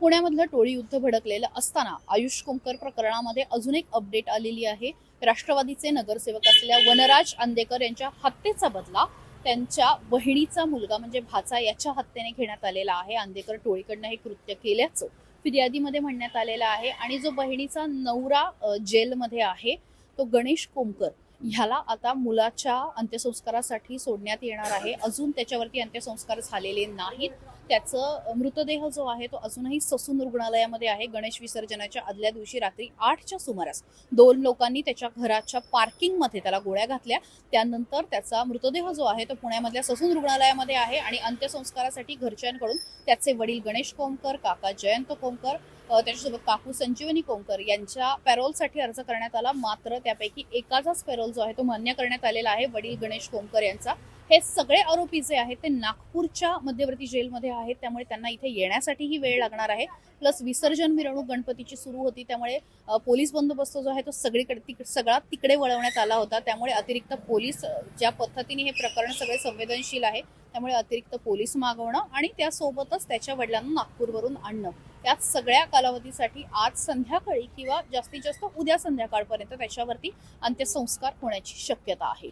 पुण्यामधलं टोळी युद्ध भडकलेलं असताना आयुष कुंकर प्रकरणामध्ये अजून एक अपडेट आलेली आहे. राष्ट्रवादीचे नगरसेवक असलेल्या वनराज आंदेकर यांच्या हत्येचा बदला त्यांच्या बहिणीचा मुलगा म्हणजे भाचा याच्या हत्येने घेण्यात आलेला आहे. आंदेकर टोळीकडनं हे कृत्य केल्याचं फिर्यादीमध्ये म्हणण्यात आलेलं आहे. आणि जो बहिणीचा नवरा जेलमध्ये आहे तो गणेश कोमकर ह्याला आता मुलाच्या अंत्यसंस्कारासाठी सोडण्यात येणार आहे. अजून त्याच्यावरती अंत्यसंस्कार झालेले नाहीत. त्याचं मृतदेह जो आहे तो अजूनही ससून रुग्णालयामध्ये आहे. गणेश विसर्जनाच्या आदल्या दिवशी रात्री आठच्या सुमारास दोन लोकांनी त्याच्या घराच्या पार्किंगमध्ये त्याला गोळ्या घातल्या. त्यानंतर त्याचा मृतदेह जो आहे तो पुण्यामधल्या ससून रुग्णालयामध्ये आहे आणि अंत्यसंस्कारासाठी घरच्यांकडून त्याचे वडील गणेश कोमकर काका जयंत कोमकर त्याच्यासोबत काकू संजीवनी कोंकर यांच्या पॅरोलसाठी अर्ज करण्यात आला. मात्र त्यापैकी एकाचाच पॅरोल जो आहे तो मान्य करण्यात आलेला आहे. वडील गणेश कोमकर यांचा. हे सगळे आरोपी जे आहेत ते नागपूरच्या मध्यवर्ती जेलमध्ये आहेत. त्यामुळे त्यांना इथे येण्यासाठीही वेळ लागणार आहे. प्लस विसर्जन मिरवणूक गणपतीची सुरू होती. त्यामुळे पोलीस बंदोबस्त जो आहे तो सगळीकडे तिक सगळा तिकडे वळवण्यात आला होता. त्यामुळे अतिरिक्त पोलीस ज्या पद्धतीने हे प्रकरण सगळे संवेदनशील आहे त्यामुळे अतिरिक्त पोलीस मागवणं आणि त्यासोबतच त्याच्या वडिलांना नागपूरवरून आणणं. त्या सगळ्या कालावधीसाठी आज संध्याकाळी किंवा जास्तीत जास्त उद्या संध्याकाळपर्यंत त्याच्यावरती अंत्यसंस्कार होण्याची शक्यता आहे.